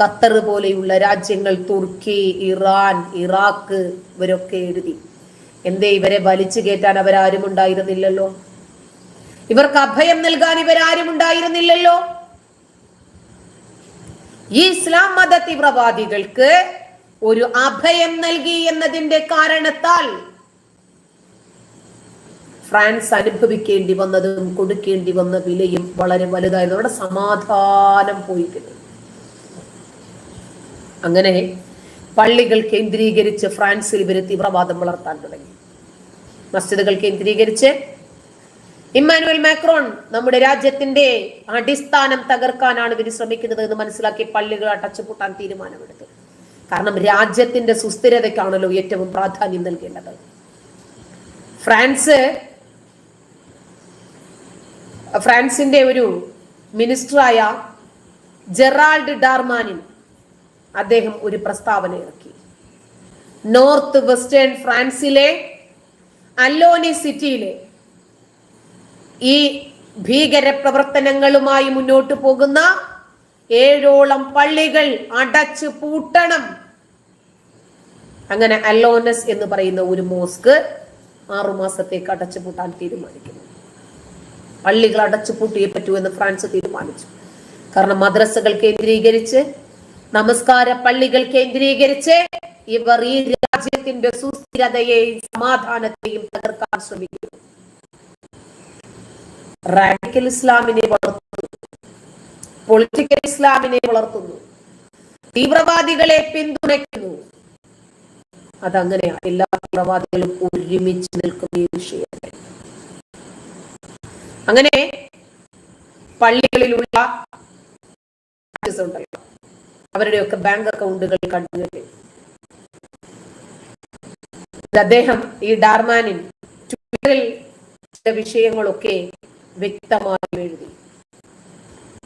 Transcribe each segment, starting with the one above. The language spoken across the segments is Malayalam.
ഖത്തർ പോലെയുള്ള രാജ്യങ്ങൾ തുർക്കി ഇറാൻ ഇറാഖ് ഇവരൊക്കെ എഴുതി. എന്തേ ഇവരെ വലിച്ചു കയറ്റാൻ അവരാരും ഉണ്ടായിരുന്നില്ലല്ലോ? ഇവർക്ക് അഭയം നൽകാൻ ഇവരാരും ഉണ്ടായിരുന്നില്ലല്ലോ? ഈ ഇസ്ലാം മത തീവ്രവാദികൾക്ക് ഒരു അഭയം നൽകി എന്നതിന്റെ കാരണത്താൽ ഫ്രാൻസ് അനുഭവിക്കേണ്ടി വന്നതും കൊടുക്കേണ്ടി വന്ന വിലയും വളരെ വലുതായിരുന്നു. അവിടെ സമാധാനം പോയിട്ടുണ്ട് അങ്ങനെ പള്ളികൾ കേന്ദ്രീകരിച്ച് ഫ്രാൻസിൽ ഇവർ തീവ്രവാദം വളർത്താൻ തുടങ്ങി. മസ്ജിദുകൾ കേന്ദ്രീകരിച്ച് ഇമ്മാനുവൽ മാക്രോൺ നമ്മുടെ രാജ്യത്തിന്റെ അടിസ്ഥാനം തകർക്കാനാണ് ഇവർ ശ്രമിക്കുന്നത് എന്ന് മനസ്സിലാക്കി പള്ളികൾ അടച്ചുപൂട്ടാൻ തീരുമാനമെടുത്തു. കാരണം രാജ്യത്തിന്റെ സുസ്ഥിരതയ്ക്കാണല്ലോ ഏറ്റവും പ്രാധാന്യം നൽകേണ്ടത്. ഫ്രാൻസ് ഫ്രാൻസിന്റെ ഒരു മിനിസ്റ്ററായ ജെറാൾഡ് ഡാർമാനിൻ അദ്ദേഹം ഒരു പ്രസ്താവന ഇറക്കി. നോർത്ത് വെസ്റ്റേൺ ഫ്രാൻസിലെ അല്ലോനി സിറ്റിയിലെ ഈ ഭീകര പ്രവർത്തനങ്ങളുമായി മുന്നോട്ട് പോകുന്ന ഏഴോളം പള്ളികൾ അടച്ചു പൂട്ടണം. അങ്ങനെ അല്ലോനസ് എന്ന് പറയുന്ന ഒരു മോസ്ക് ആറുമാസത്തേക്ക് അടച്ചു പൂട്ടാൻ തീരുമാനിക്കുന്നു. പള്ളികൾ അടച്ചു പൂട്ടിയേ പറ്റൂ എന്ന് ഫ്രാൻസ് തീരുമാനിച്ചു. കാരണം മദ്രസകൾ കേന്ദ്രീകരിച്ച് നമസ്കാര പള്ളികൾ കേന്ദ്രീകരിച്ച് ഇവർ ഈ രാജ്യത്തിന്റെ സുസ്ഥിരതയെയും സമാധാനത്തെയും തകർക്കാൻ ശ്രമിക്കുന്നു റാഡിക്കൽ ഇസ്ലാമിനെ വളർത്തുന്നു. പൊളിറ്റിക്കൽ ഇസ്ലാമിനെ വളർത്തുന്നു. തീവ്രവാദികളെ പിന്തുണയ്ക്കുന്നു. അതങ്ങനെയാ. എല്ലാ തീവ്രവാദികളും ഒരുമിച്ച് നിൽക്കുന്ന ഈ വിഷയത്തിൽ അങ്ങനെ പള്ളികളിലുള്ള അവരുടെയൊക്കെ ബാങ്ക് അക്കൗണ്ടുകൾ കണ്ടുകെട്ടി അദ്ദേഹം ഈ ഡാർമാനിൻ ട്വിറ്ററിൽ ചില വിഷയങ്ങളൊക്കെ വ്യക്തമായി എഴുതി.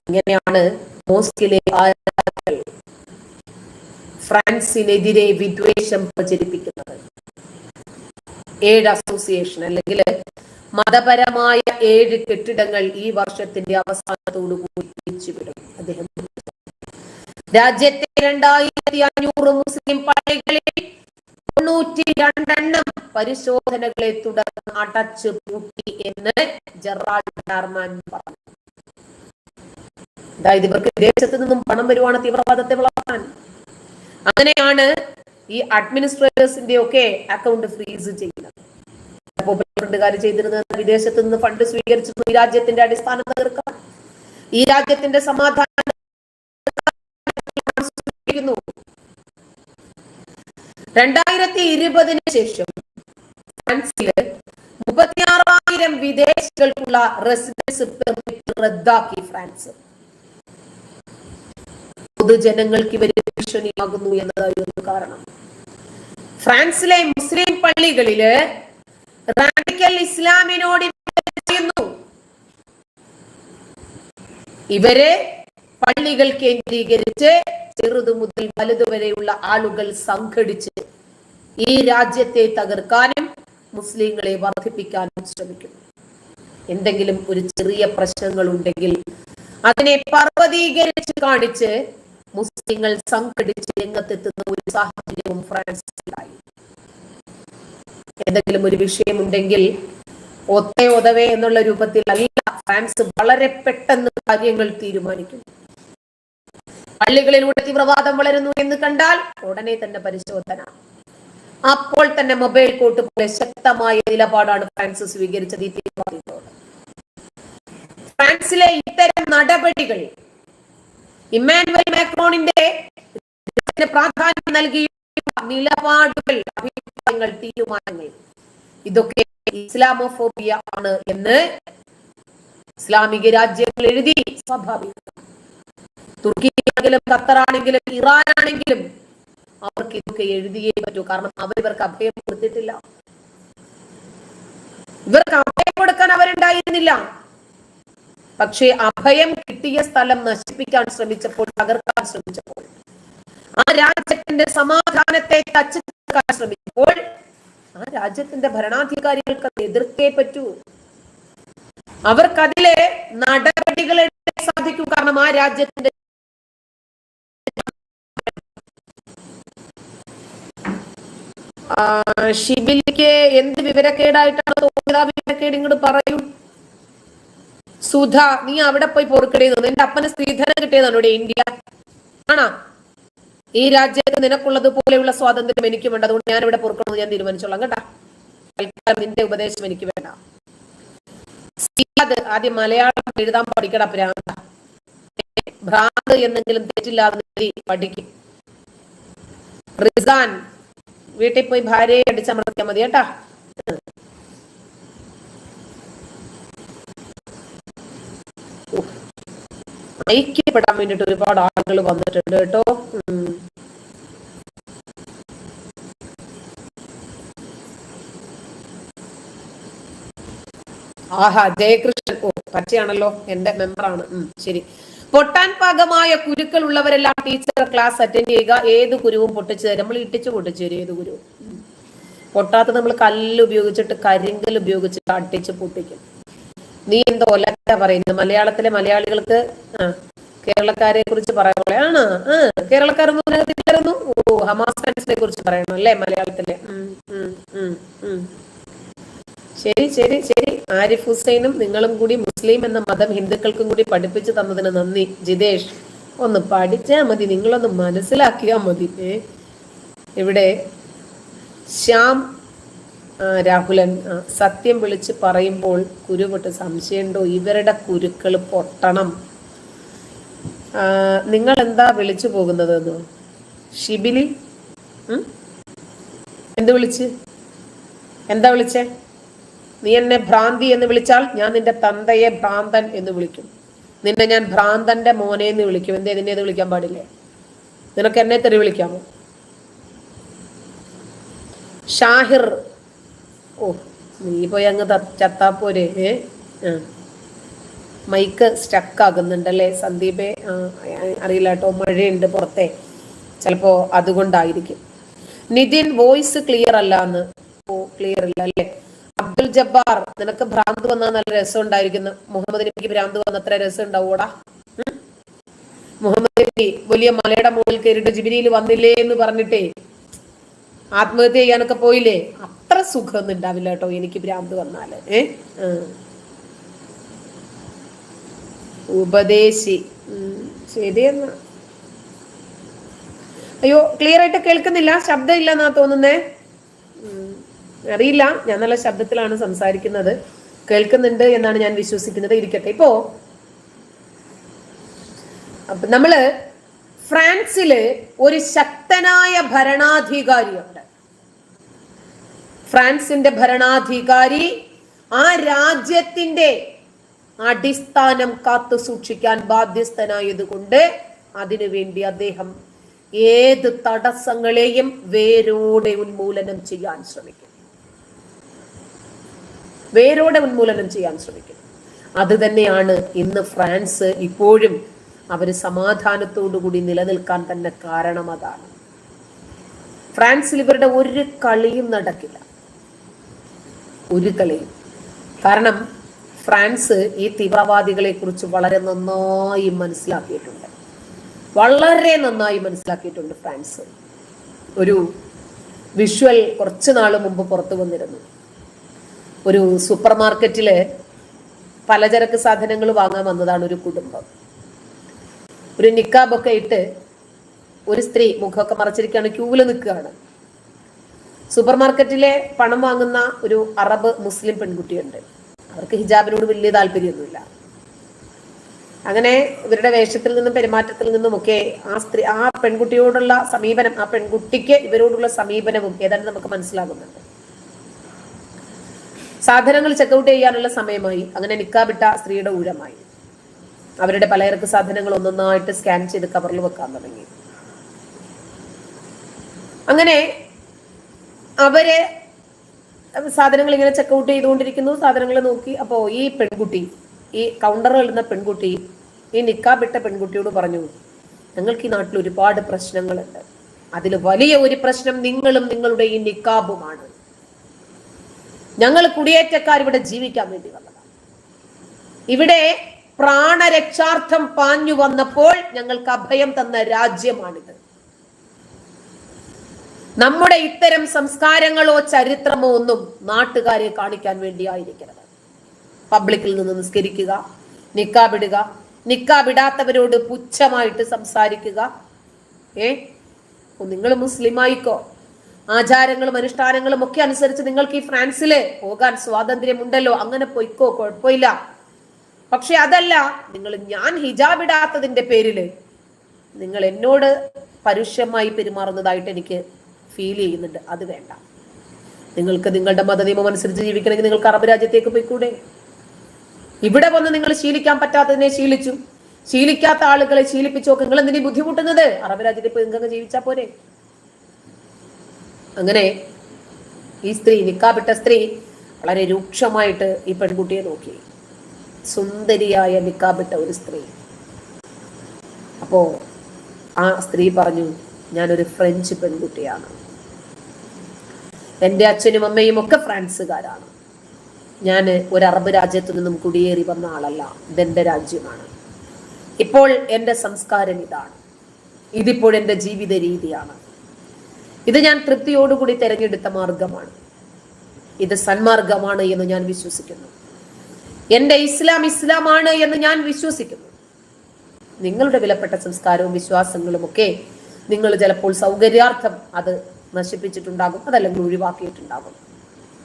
ഇങ്ങനെയാണ് മോസ്കിലെ ഫ്രാൻസിനെതിരെ വിദ്വേഷം പ്രചരിപ്പിക്കുന്നത്. ഏഴ് അസോസിയേഷൻ അല്ലെങ്കിൽ മതപരമായ ഏഴ് കെട്ടിടങ്ങൾ ഈ വർഷത്തിന്റെ അവസാനത്തോടു കൂടി പിരിച്ചുവിടും. അദ്ദേഹം രാജ്യത്തെ രണ്ടായിരത്തി അഞ്ഞൂറ് മുസ്ലിം പള്ളികളിൽ തൊണ്ണൂറ്റി രണ്ടെണ്ണം പരിശോധനകളെ തുടർന്ന് അടച്ചു പൂട്ടി എന്ന് ജെറാൾഡ് ഡാർമാൻ പറഞ്ഞു. അതായത് ഇവർക്ക് വിദേശത്ത് നിന്നും പണം വരുവാണ് തീവ്രവാദത്തെ വളർത്താൻ. അങ്ങനെയാണ് ഈ അഡ്മിനിസ്ട്രേറ്റേഴ്സിന്റെ ഒക്കെ അക്കൗണ്ട് ഫ്രീസ് ചെയ്യുന്നത്. ഫണ്ടുകാർ ചെയ്തിരുന്നത് വിദേശത്ത് നിന്ന് ഫണ്ട് സ്വീകരിച്ചിരുന്നു ഈ രാജ്യത്തിന്റെ അടിസ്ഥാനം തകർക്കാൻ ഈ രാജ്യത്തിന്റെ സമാധാനം സ്വീകരിക്കുന്നു. രണ്ടായിരത്തി ഇരുപതിന് ശേഷം ഫ്രാൻസിൽ മുപ്പത്തിയാറായിരം വിദേശികൾക്കുള്ള റെസിഡൻസ് പെർമിറ്റ് റദ്ദാക്കി ഫ്രാൻസ്. പൊതുജനങ്ങൾക്ക് ഇവർ ഭീഷണിയാകുന്നു എന്നതായിരുന്നു കാരണം. ഫ്രാൻസിലെ മുസ്ലിം പള്ളികളിൽ റാഡിക്കൽ ഇസ്ലാമിനോട് ഇവരെ പള്ളികൾ കേന്ദ്രീകരിച്ച് ചെറുതു മുതൽ വലുതു വരെയുള്ള ആളുകൾ സംഘടിച്ച് ഈ രാജ്യത്തെ തകർക്കാനും മുസ്ലിങ്ങളെ വർദ്ധിപ്പിക്കാനും ശ്രമിക്കും. എന്തെങ്കിലും ഒരു ചെറിയ പ്രശ്നങ്ങൾ ഉണ്ടെങ്കിൽ അതിനെ പർവതീകരിച്ച് കാണിച്ച് മുസ്ലിങ്ങൾ സംഘടിച്ച് രംഗത്തെത്തുന്ന ഒരു സാഹചര്യവും ഫ്രാൻസിലായി. എന്തെങ്കിലും ഒരു വിഷയമുണ്ടെങ്കിൽ ഒത്തേ ഒതവേ എന്നുള്ള രൂപത്തിൽ അല്ല ഫ്രാൻസ് വളരെ പെട്ടെന്ന് കാര്യങ്ങൾ തീരുമാനിക്കും പള്ളികളിലൂടെ തീവ്രവാദം വളരുന്നു എന്ന് കണ്ടാൽ ഉടനെ തന്നെ പരിശോധന. അപ്പോൾ തന്നെ മൊബൈൽ കോട്ട് പോലെ ശക്തമായ നിലപാടാണ് ഫ്രാൻസ് സ്വീകരിച്ചത് ഈ തീവ്രവാദികളോട് ഫ്രാൻസിലെ ഇത്തരം നടപടികൾ ഇമ്മാനുവൽ മാക്രോണിന്റെ പ്രാധാന്യം നൽകിയ നിലപാടുകൾ അഭിപ്രായങ്ങൾ തീരുമാനങ്ങൾ. ഇതൊക്കെ ഇസ്ലാമോഫോബിയ ആണ് എന്ന് ഇസ്ലാമിക രാജ്യങ്ങൾ എഴുതി സ്വാഭാവികം തുർക്കിയാണെങ്കിലും ഖത്തറാണെങ്കിലും ഇറാനാണെങ്കിലും അവർക്ക് ഇതൊക്കെ എഴുതിയേ പറ്റൂ. കാരണം അവർ ഇവർക്ക് അഭയം കൊടുത്തിട്ടില്ല. ഇവർക്ക് അഭയം കൊടുക്കാൻ അവരുണ്ടായിരുന്നില്ല. പക്ഷേ അഭയം കിട്ടിയ സ്ഥലം നശിപ്പിക്കാൻ ശ്രമിച്ചപ്പോൾ തകർക്കാൻ ശ്രമിച്ചപ്പോൾ ആ രാജ്യത്തിന്റെ സമാധാനത്തെ തച്ചു ശ്രമിച്ചപ്പോൾ ആ രാജ്യത്തിന്റെ ഭരണാധികാരികൾക്ക് അത് എതിർക്കേ പറ്റൂ. അവർക്കതിലെ നടപടികൾ സാധിക്കും. കാരണം ആ രാജ്യത്തിന്റെ ഷിബിലിക്ക് എന്ത് വിവരക്കേടായിട്ടാണ് തോന്നിയത്? ആ വിവരക്കേട് ഇങ്ങോട്ട് പറയൂ. സുധ നീ അവിടെ പോയി പൊറുക്കടേന്ന് നിന്റെ അപ്പന് സ്ത്രീധനം കിട്ടിയതാണ് ഇവിടെ ഇന്ത്യ. ആണോ? ഈ രാജ്യത്ത് നിനക്കുള്ളത് പോലെയുള്ള സ്വാതന്ത്ര്യം എനിക്ക് വേണ്ട. അതുകൊണ്ട് ഞാൻ ഇവിടെ പൊറുക്കണമെന്ന് ഞാൻ തീരുമാനിച്ചോളാം. കേട്ടാ? നിന്റെ ഉപദേശം എനിക്ക് വേണ്ട. ആദ്യം മലയാളം എഴുതാൻ പഠിക്കട പ്രാന്ത ഭ്രാന്ത് എന്നെങ്കിലും തെറ്റില്ലാതെ പഠിക്കും. റിസാൻ വീട്ടിൽ പോയി ഭാര്യയെ അടിച്ചമർത്തിയാൽ മതി കേട്ടാ. ഐക്യപ്പെടാൻ വേണ്ടിട്ട് ഒരുപാട് ആളുകൾ വന്നിട്ടുണ്ട് കേട്ടോ. ആഹാ ജയകൃഷ്ണൻ. ഓ പച്ചയാണല്ലോ. എന്റെ മെമ്പറാണ് ശരി. പൊട്ടാൻ പാകമായ കുരുക്കൾ ഉള്ളവരെല്ലാം ടീച്ചർ ക്ലാസ് അറ്റൻഡ് ചെയ്യുക. ഏത് കുരുവും പൊട്ടിച്ചു തരും. നമ്മൾ ഇട്ടിച്ചു പൊട്ടിച്ചു തരും ഏത് കുരുവും. പൊട്ടാത്ത നമ്മൾ കല്ല് ഉപയോഗിച്ചിട്ട് കരിങ്കൽ ഉപയോഗിച്ചിട്ട് അട്ടിച്ച് പൊട്ടിക്കും. നീ എന്തോ ഒലക്ക പറയുന്നത് മലയാളത്തിലെ മലയാളികൾക്ക് ആ കേരളക്കാരെ കുറിച്ച് പറയുമ്പോൾ ആണ്? ആ ഇതിനകത്തില്ലായിരുന്നു ഓ ഹമാസ് ഫ്രണ്ട്സിനെ കുറിച്ച് പറയണം അല്ലേ മലയാളത്തിലെ? ഉം, ഉം, ഉം. ശരി ശരി ശരി. ആരിഫ് ഹുസൈനും നിങ്ങളും കൂടി മുസ്ലിം എന്ന മതം ഹിന്ദുക്കൾക്കും കൂടി പഠിപ്പിച്ചു തന്നതിന് നന്ദി. ജിതേഷ് ഒന്ന് പഠിച്ചാ മതി നിങ്ങളൊന്ന് മനസ്സിലാക്കിയാ മതി. ഇവിടെ ശ്യാം രാഹുലൻ സത്യം വിളിച്ച് പറയുമ്പോൾ കുരുപൊട്ട് സംശയമുണ്ടോ? ഇവരുടെ കുരുക്കൾ പൊട്ടണം. നിങ്ങൾ എന്താ വിളിച്ചു പോകുന്നത് ഷിബിലി? എന്ത് വിളിച്ച്? എന്താ വിളിച്ചേ? നീ എന്നെ ഭ്രാന്തി എന്ന് വിളിച്ചാൽ ഞാൻ നിന്റെ തന്തയെ ഭ്രാന്തൻ എന്ന് വിളിക്കും. നിന്നെ ഞാൻ ഭ്രാന്തന്റെ മോനെ എന്ന് വിളിക്കും. എന്തേ നിന്നെ ഇത് വിളിക്കാൻ പാടില്ലേ? നിനക്ക് എന്നെ തെറി വിളിക്കാമോ? ഷാഹിർ. ഓ നീ പോയി അങ്ങ് ചത്താപ്പോരെ ഏ? മൈക്ക് സ്റ്റക്ക് ആകുന്നുണ്ടല്ലേ സന്ദീപേ? അറിയില്ല കേട്ടോ മഴയുണ്ട് പുറത്തെ. ചിലപ്പോ അതുകൊണ്ടായിരിക്കും. നിതിൻ വോയിസ് ക്ലിയർ അല്ല എന്ന് ഓ ക്ലിയർ ഇല്ല അല്ലേ? അബ്ദുൽ ജബ്ബാർ നിനക്ക് ഭ്രാന്ത് വന്നാൽ നല്ല രസം ഉണ്ടായിരിക്കുന്നു മുഹമ്മദ് നബിക്ക് ഭ്രാന്ത് വന്ന അത്ര രസം ഉണ്ടാവൂടാ? മുഹമ്മദ് നബി വലിയ മലയുടെ മുകളിൽ കയറിയിട്ട് ജിബിനിയിൽ വന്നില്ലേ എന്ന് പറഞ്ഞിട്ടേ ആത്മഹത്യ ചെയ്യാനൊക്കെ പോയില്ലേ? അത്ര സുഖമൊന്നും ഉണ്ടാവില്ല കേട്ടോ എനിക്ക് ഭ്രാന്ത് വന്നാൽ. ഉപദേശി. ശരിയെന്ന. അയ്യോ ക്ലിയർ ആയിട്ട് കേൾക്കുന്നില്ല? ശബ്ദം ഇല്ലെന്നാ തോന്നുന്നേ? അറിയില്ല. ഞാൻ നല്ല ശബ്ദത്തിലാണ് സംസാരിക്കുന്നത്. കേൾക്കുന്നുണ്ട് എന്നാണ് ഞാൻ വിശ്വസിക്കുന്നത്. ഇരിക്കട്ടെ. ഇപ്പോ അപ്പൊ നമ്മൾ ഫ്രാൻസിൽ ഒരു ശക്തനായ ഭരണാധികാരിയുണ്ട്. ഫ്രാൻസിന്റെ ഭരണാധികാരി ആ രാജ്യത്തിന്റെ അടിസ്ഥാനം കാത്തു സൂക്ഷിക്കാൻ ബാധ്യസ്ഥനായതുകൊണ്ട് അതിനുവേണ്ടി അദ്ദേഹം ഏത് തടസ്സങ്ങളെയും വേരോടെ ഉന്മൂലനം ചെയ്യാൻ ശ്രമിക്കും. വേരോടെ ഉന്മൂലനം ചെയ്യാൻ ശ്രമിക്കും അത് തന്നെയാണ് ഇന്ന് ഫ്രാൻസ് ഇപ്പോഴും അവർ സമാധാനത്തോടുകൂടി നിലനിൽക്കാൻ തന്നെ കാരണം അതാണ്. ഫ്രാൻസിൽ ഇവരുടെ ഒരു കളിയും നടക്കില്ല. ഒരു കളിയും. കാരണം ഫ്രാൻസ് ഈ തീവ്രവാദികളെ കുറിച്ച് വളരെ നന്നായി മനസ്സിലാക്കിയിട്ടുണ്ട്. വളരെ നന്നായി മനസ്സിലാക്കിയിട്ടുണ്ട് ഫ്രാൻസ്. ഒരു വിഷ്വൽ കുറച്ച് നാൾ മുമ്പ് പുറത്തു വന്നിരുന്നു. ഒരു സൂപ്പർ മാർക്കറ്റിൽ പലചരക്ക് സാധനങ്ങൾ വാങ്ങാൻ വന്നതാണ് ഒരു കുടുംബം. ഒരു നിക്കാബൊക്കെ ഇട്ട് ഒരു സ്ത്രീ മുഖമൊക്കെ മറച്ചിരിക്കുകയാണ് ക്യൂവിൽ നിൽക്കുകയാണ്. സൂപ്പർ മാർക്കറ്റിലെ പണം വാങ്ങുന്ന ഒരു അറബ് മുസ്ലിം പെൺകുട്ടിയുണ്ട്. അവർക്ക് ഹിജാബിനോട് വലിയ താല്പര്യമൊന്നുമില്ല. അങ്ങനെ ഇവരുടെ വേഷത്തിൽ നിന്നും പെരുമാറ്റത്തിൽ നിന്നും ഒക്കെ ആ സ്ത്രീ ആ പെൺകുട്ടിയോടുള്ള സമീപനം ആ പെൺകുട്ടിക്ക് ഇവരോടുള്ള സമീപനവും ഏതാണ്ട് നമുക്ക് മനസ്സിലാകുന്നുണ്ട്. സാധനങ്ങൾ ചെക്കൗട്ട് ചെയ്യാനുള്ള സമയമായി. അങ്ങനെ നിക്കാബിട്ട സ്ത്രീയുടെ ഊഴമായി അവരുടെ പലചരക്ക് സാധനങ്ങൾ ഒന്നൊന്നായിട്ട് സ്കാൻ ചെയ്ത് കവറിൽ വെക്കാൻ തുടങ്ങി. അങ്ങനെ അവർ സാധനങ്ങൾ ഇങ്ങനെ ചെക്കൗട്ട് ചെയ്തുകൊണ്ടിരിക്കുന്നു. സാധനങ്ങൾ നോക്കി. അപ്പോ ഈ പെൺകുട്ടി ഈ കൗണ്ടറിൽ ഇരുന്ന പെൺകുട്ടി ഈ നിക്കാബിട്ട പെൺകുട്ടിയോട് പറഞ്ഞു ഞങ്ങൾക്ക് ഈ നാട്ടിൽ ഒരുപാട് പ്രശ്നങ്ങളുണ്ട്. അതിൽ വലിയ ഒരു പ്രശ്നം നിങ്ങളും നിങ്ങളുടെ ഈ നിക്കാബുമാണ്. ഞങ്ങൾ കുടിയേറ്റക്കാർ ഇവിടെ ജീവിക്കാൻ വേണ്ടി വന്നതാണ്. ഇവിടെ പ്രാണരക്ഷാർത്ഥം പാഞ്ഞു വന്നപ്പോൾ ഞങ്ങൾക്ക് അഭയം തന്ന രാജ്യമാണിത്. നമ്മുടെ ഇത്തരം സംസ്കാരങ്ങളോ ചരിത്രമോ ഒന്നും നാട്ടുകാരെ കാണിക്കാൻ വേണ്ടിയായിരിക്കരുത്. പബ്ലിക്കിൽ നിന്ന് നിസ്കരിക്കുക നിക്കാബിടുക നിക്കാബിടാത്തവരോട് പുച്ഛമായിട്ട് സംസാരിക്കുക. ഏ? നിങ്ങൾ മുസ്ലിം ആയിക്കോ ആചാരങ്ങളും അനുഷ്ഠാനങ്ങളും ഒക്കെ അനുസരിച്ച് നിങ്ങൾക്ക് ഈ ഫ്രാൻസിൽ പോകാൻ സ്വാതന്ത്ര്യമുണ്ടല്ലോ. അങ്ങനെ പൊയ്ക്കോ കുഴപ്പമില്ല. പക്ഷെ അതല്ല നിങ്ങൾ ഞാൻ ഹിജാബ് ഇടാത്തതിന്റെ പേരിൽ നിങ്ങൾ എന്നോട് പരുഷമായി പെരുമാറുന്നതായിട്ട് എനിക്ക് ഫീൽ ചെയ്യുന്നുണ്ട്. അത് വേണ്ട. നിങ്ങൾക്ക് നിങ്ങളുടെ മതനിയമം അനുസരിച്ച് ജീവിക്കണമെങ്കിൽ നിങ്ങൾക്ക് അറബ് രാജ്യത്തേക്ക് പോയിക്കൂടെ? ഇവിടെ വന്ന് നിങ്ങൾ ശീലിക്കാൻ പറ്റാത്തതിനെ ശീലിച്ചു. ശീലിക്കാത്ത ആളുകളെ ശീലിപ്പിച്ചോക്ക് നിങ്ങൾ എന്തിനീ ബുദ്ധിമുട്ടുന്നത്? അറബ് രാജ്യത്തെ പോയി നിങ്ങൾക്ക് ജീവിച്ചാൽ പോരെ? അങ്ങനെ ഈ സ്ത്രീ നിക്കാബിട്ട സ്ത്രീ വളരെ രൂക്ഷമായിട്ട് ഈ പെൺകുട്ടിയെ നോക്കി. സുന്ദരിയായ നിക്കാബിട്ട ഒരു സ്ത്രീ. അപ്പോ ആ സ്ത്രീ പറഞ്ഞു ഞാനൊരു ഫ്രഞ്ച് പെൺകുട്ടിയാണ്. എന്റെ അച്ഛനും അമ്മയും ഒക്കെ ഫ്രാൻസുകാരാണ്. ഞാൻ ഒരു അറബ് രാജ്യത്തു നിന്നും കുടിയേറി വന്ന ആളല്ല ഇതെന്റെ രാജ്യമാണ്. ഇപ്പോൾ എന്റെ സംസ്കാരം ഇതാണ്. ഇതിപ്പോൾ എന്റെ ജീവിത രീതിയാണ് ഇത് ഞാൻ തൃപ്തിയോടുകൂടി തിരഞ്ഞെടുത്ത മാർഗമാണ്. ഇത് സന്മാർഗമാണ് എന്ന് ഞാൻ വിശ്വസിക്കുന്നു. എന്റെ ഇസ്ലാം ഇസ്ലാമാണ് എന്ന് ഞാൻ വിശ്വസിക്കുന്നു. നിങ്ങളുടെ വിലപ്പെട്ട സംസ്കാരവും വിശ്വാസങ്ങളും ഒക്കെ നിങ്ങൾ ചിലപ്പോൾ സൗകര്യാർത്ഥം അത് നശിപ്പിച്ചിട്ടുണ്ടാകും അതല്ലെങ്കിൽ ഒഴിവാക്കിയിട്ടുണ്ടാകും.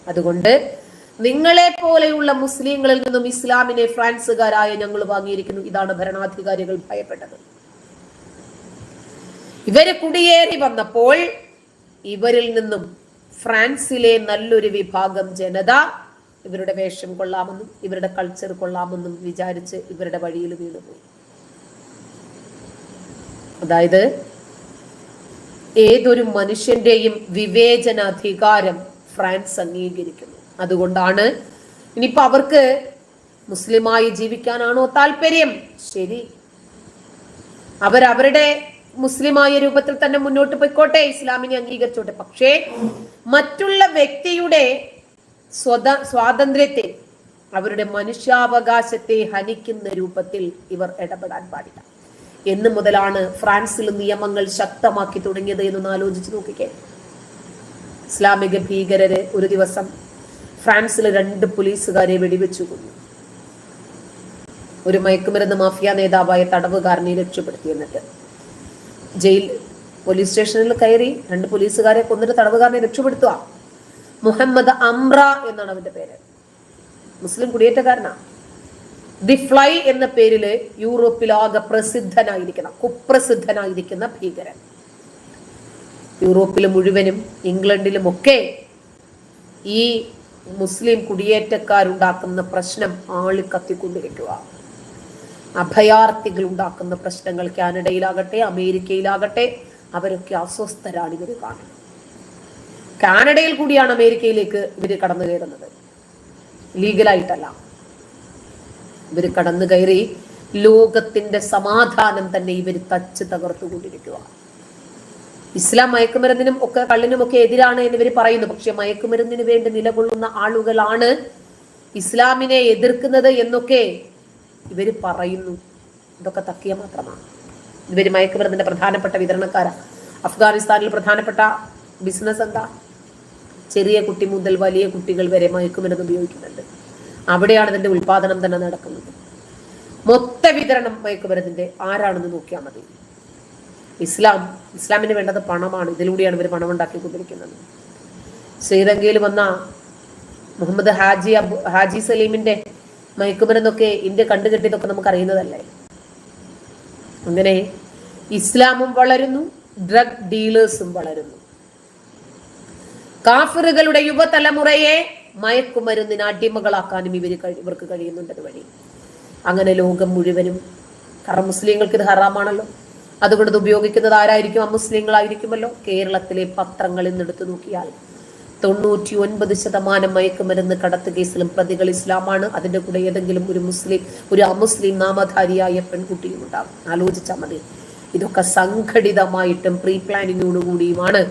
അതുകൊണ്ട് നിങ്ങളെ പോലെയുള്ള മുസ്ലിങ്ങളിൽ നിന്നും ഇസ്ലാമിനെ ഫ്രാൻസുകാരായ ഞങ്ങൾ വാങ്ങിയിരിക്കുന്നു. ഇതാണ് ഭരണാധികാരികൾ ഭയപ്പെട്ടത്. ഇവർ കുടിയേറി വന്നപ്പോൾ ഇവരിൽ നിന്നും ഫ്രാൻസിലെ നല്ലൊരു വിഭാഗം ജനത ഇവരുടെ വേഷം കൊള്ളാമെന്നും ഇവരുടെ കൾച്ചർ കൊള്ളാമെന്നും വിചാരിച്ച് ഇവരുടെ വഴിയിൽ വീണുപോയി. അതായത് ഏതൊരു മനുഷ്യന്റെയും വിവേചനാധികാരം ഫ്രാൻസ് അംഗീകരിക്കുന്നു. അതുകൊണ്ടാണ് ഇനിയിപ്പോ അവർക്ക് മുസ്ലിമായി ജീവിക്കാനാണോ താല്പര്യം? ശരി. അവരവരുടെ മുസ്ലിമായ രൂപത്തിൽ തന്നെ മുന്നോട്ട് പോയിക്കോട്ടെ. ഇസ്ലാമിനെ അംഗീകരിച്ചോട്ടെ. പക്ഷേ മറ്റുള്ള വ്യക്തിയുടെ സ്വത സ്വാതന്ത്ര്യത്തെ അവരുടെ മനുഷ്യാവകാശത്തെ ഹനിക്കുന്ന രൂപത്തിൽ ഇവർ ഇടപെടാൻ പാടില്ല. എന്ന് മുതലാണ് ഫ്രാൻസിൽ നിയമങ്ങൾ ശക്തമാക്കി തുടങ്ങിയത് എന്നൊന്ന് ആലോചിച്ച് നോക്കിക്കേ. ഇസ്ലാമിക ഭീകരര് ഒരു ദിവസം ഫ്രാൻസിൽ രണ്ട് പോലീസുകാരെ വെടിവെച്ചു കൊന്നു. ഒരു മയക്കുമരുന്ന് മാഫിയ നേതാവായ തടവുകാരനെ രക്ഷപ്പെടുത്തി എന്നിട്ട്. ജയിൽ പോലീസ് സ്റ്റേഷനിൽ കയറി രണ്ട് പോലീസുകാരെ കൊന്നിട്ട് തടവുകാരനെ രക്ഷപ്പെടുത്തുക. മുഹമ്മദ് അംറ എന്നാണ് അവന്റെ പേര്. മുസ്ലിം കുടിയേറ്റക്കാരനാ. ദി ഫ്ലൈ എന്ന പേരിൽ യൂറോപ്പിലാകെ പ്രസിദ്ധനായിരിക്കുന്ന കുപ്രസിദ്ധനായിരിക്കുന്ന ഭീകരൻ. യൂറോപ്പിൽ മുഴുവനും ഇംഗ്ലണ്ടിലും ഒക്കെ ഈ മുസ്ലിം കുടിയേറ്റക്കാരുണ്ടാക്കുന്ന പ്രശ്നം ആളിക്കത്തിക്കൊണ്ടിരിക്കുക അഭയാർത്ഥികൾ ഉണ്ടാക്കുന്ന പ്രശ്നങ്ങൾ കാനഡയിലാകട്ടെ അമേരിക്കയിലാകട്ടെ അവരൊക്കെ അസ്വസ്ഥരാണ് ഇവർ കാണുന്നത്. കാനഡയിൽ കൂടിയാണ് അമേരിക്കയിലേക്ക് ഇവർ കടന്നു കയറുന്നത്. ലീഗലായിട്ടല്ല. ഇവർ കടന്നു കയറി ലോകത്തിന്റെ സമാധാനം തന്നെ ഇവർ തച്ച് തകർത്തുകൊണ്ടിരിക്കുക ഇസ്ലാം മയക്കുമരുന്നിനും ഒക്കെ കള്ളിനും ഒക്കെ എതിരാണ് ഇവർ പറയുന്നു. പക്ഷെ മയക്കുമരുന്നിന് വേണ്ടി നിലകൊള്ളുന്ന ആളുകളാണ് ഇസ്ലാമിനെ എതിർക്കുന്നത് എന്നൊക്കെ ഇവർ പറയുന്നു. ഇതൊക്കെ തക്കിയ മാത്രമാണ്. ഇവർ മയക്കുമരുന്നിന്റെ പ്രധാനപ്പെട്ട വിതരണക്കാരാണ് അഫ്ഗാനിസ്ഥാനിൽ പ്രധാനപ്പെട്ട ബിസിനസ് എന്താ? ചെറിയ കുട്ടി മുതൽ വലിയ കുട്ടികൾ വരെ മയക്കുമരുന്ന് ഉപയോഗിക്കുന്നുണ്ട്. അവിടെയാണ് ഇതിന്റെ ഉൽപാദനം തന്നെ നടക്കുന്നത്. മൊത്ത വിതരണം മയക്കുമരുന്നിന്റെ ആരാണെന്ന് നോക്കിയാൽ മതി. ഇസ്ലാം ഇസ്ലാമിന് വേണ്ടത് പണമാണ്. ഇതിലൂടെയാണ് ഇവർ പണം ഉണ്ടാക്കിക്കൊണ്ടിരിക്കുന്നത് ശ്രീലങ്കയിൽ വന്ന മുഹമ്മദ് ഹാജി അബു ഹാജി സലീമിന്റെ മയക്കുമരുന്നൊക്കെ ഇന്ത്യ കണ്ടുകെട്ടിയതൊക്കെ നമുക്ക് അറിയുന്നതല്ലേ അങ്ങനെ ഇസ്ലാമും വളരുന്നു ഡ്രഗ് ഡീലേഴ്സും വളരുന്നു. കാഫിറുകളുടെ യുവതലമുറയെ മയക്കുമരുന്നിന് അടിമകളാക്കാനും ഇവർ ഇവർക്ക് കഴിയുന്നുണ്ട് അതുവഴി അങ്ങനെ ലോകം മുഴുവനും കാരണം മുസ്ലിങ്ങൾക്ക് ഇത് ഹറാമാണല്ലോ. അതുകൊണ്ട് ഇത് ഉപയോഗിക്കുന്നത് ആരായിരിക്കും? അമുസ്ലിങ്ങളായിരിക്കുമല്ലോ. കേരളത്തിലെ പത്രങ്ങളിൽ നിന്നെടുത്ത് നോക്കിയാൽ തൊണ്ണൂറ്റി ഒൻപത് ശതമാനം മയക്കുമരുന്ന് കടത്ത് കേസിലും പ്രതികൾ ഇസ്ലാമാണ്. അതിന്റെ കൂടെ ഏതെങ്കിലും ഒരു മുസ്ലിം ഒരു അമുസ്ലിം നാമധാരിയായ പെൺകുട്ടിയും ഉണ്ടാകും ആലോചിച്ചാൽ മതി. ഇതൊക്കെ സംഘടിതമായിട്ടും പ്രീ പ്ലാനിങ്ങോടുകൂടിയുമാണ്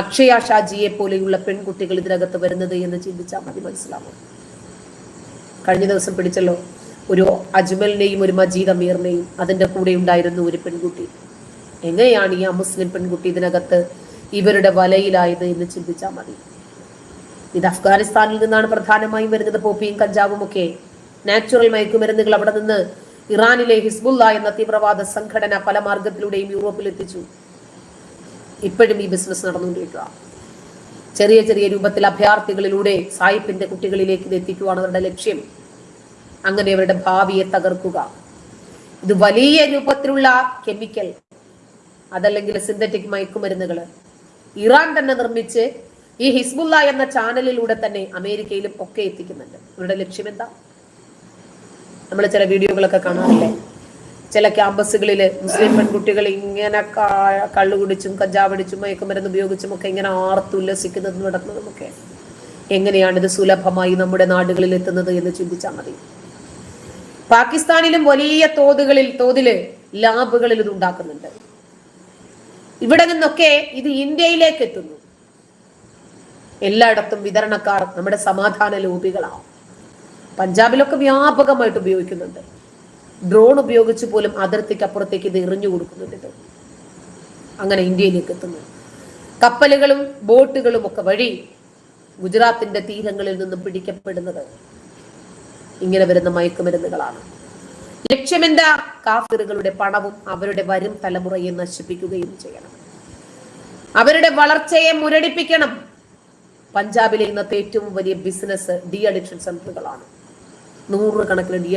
അക്ഷയ ഷാജിയെ പോലെയുള്ള പെൺകുട്ടികൾ ഇതിനകത്ത് വരുന്നത് എന്ന് ചിന്തിച്ചാൽ മതി. മനസ്സിലാവും? കഴിഞ്ഞ ദിവസം പിടിച്ചല്ലോ. ഒരു അജ്മലിനെയും ഒരു മജീദ് അമീറിനെയും അതിന്റെ കൂടെ ഉണ്ടായിരുന്നു ഒരു പെൺകുട്ടി. എങ്ങനെയാണ് ഈ അമുസ്ലിം പെൺകുട്ടി ഇതിനകത്ത് ഇവരുടെ വലയിലായത് എന്ന് ചിന്തിച്ചാൽ മതി. ഇത് അഫ്ഗാനിസ്ഥാനിൽ നിന്നാണ് പ്രധാനമായും വരുന്നത്. പോപ്പിയും കഞ്ചാവും ഒക്കെ നാച്ചുറൽ മയക്കുമരുന്നുകൾ അവിടെ നിന്ന് ഇറാനിലെ ഹിസ്ബുല്ല എന്ന തീവ്രവാദ സംഘടന പല മാർഗത്തിലൂടെയും യൂറോപ്പിൽ എത്തിച്ചു ഇപ്പോഴും ഈ ബിസിനസ് നടന്നുകൊണ്ടിരിക്കുക. ചെറിയ ചെറിയ രൂപത്തിൽ അഭയാർത്ഥികളിലൂടെ സായിപ്പിന്റെ കുട്ടികളിലേക്ക് ഇത് എത്തിക്കുവാണ് അവരുടെ ലക്ഷ്യം. അങ്ങനെ അവരുടെ ഭാവിയെ തകർക്കുക. ഇത് വലിയ രൂപത്തിലുള്ള കെമിക്കൽ അതല്ലെങ്കിൽ സിന്തറ്റിക് മയക്കുമരുന്നുകൾ ഇറാൻ തന്നെ നിർമ്മിച്ച് ഈ ഹിസ്ബുല്ല എന്ന ചാനലിലൂടെ തന്നെ അമേരിക്കയിലും ഒക്കെ എത്തിക്കുന്നുണ്ട്. ഇവരുടെ ലക്ഷ്യം എന്താ നമ്മൾ ചില വീഡിയോകളൊക്കെ കാണാറില്ലേ? ചില ക്യാമ്പസുകളിൽ മുസ്ലിം പെൺകുട്ടികൾ ഇങ്ങനെ കള്ളുകുടിച്ചും കള്ളു കുടിച്ചും കഞ്ചാവടിച്ചും മയക്കുമരുന്ന് ഉപയോഗിച്ചും ഒക്കെ ഇങ്ങനെ ആർത്തുല്ലസിക്കുന്നതും നടക്കുന്നതും ഒക്കെ. എങ്ങനെയാണിത് സുലഭമായി നമ്മുടെ നാടുകളിൽ എത്തുന്നത് എന്ന് ചിന്തിച്ചാൽ മതി. പാകിസ്ഥാനിലും വലിയ തോതുകളിൽ തോതിൽ ലാബുകളിൽ ഇത് ഉണ്ടാക്കുന്നുണ്ട്. ഇവിടെ നിന്നൊക്കെ ഇത് ഇന്ത്യയിലേക്ക് എത്തുന്നു. എല്ലായിടത്തും വിതരണക്കാർ നമ്മുടെ സമാധാന ലോബികളാവും പഞ്ചാബിലൊക്കെ വ്യാപകമായിട്ട് ഉപയോഗിക്കുന്നുണ്ട്. ഡ്രോൺ ഉപയോഗിച്ച് പോലും അതിർത്തിക്ക് അപ്പുറത്തേക്ക് ഇത് എറിഞ്ഞു കൊടുക്കുന്നുണ്ട് അങ്ങനെ ഇന്ത്യയിലേക്ക് എത്തുന്നു. കപ്പലുകളും ബോട്ടുകളും ഒക്കെ വഴി ഗുജറാത്തിന്റെ തീരങ്ങളിൽ നിന്നും പിടിക്കപ്പെടുന്നത് ഇങ്ങനെ വരുന്ന മയക്കുമരുന്നുകളാണ്. ലക്ഷ്യമെന്താ? കാഫിറുകളുടെ പണവും അവരുടെ വരും തലമുറയെ നശിപ്പിക്കുകയും ചെയ്യണം. അവരുടെ വളർച്ചയെ മുരടിപ്പിക്കണം. പഞ്ചാബിലെ ഇന്നത്തെ ഏറ്റവും വലിയ ബിസിനസ് ഡി അഡിക്ഷൻ സെന്ററുകളാണ്. നൂറുകണക്കിന് ഡി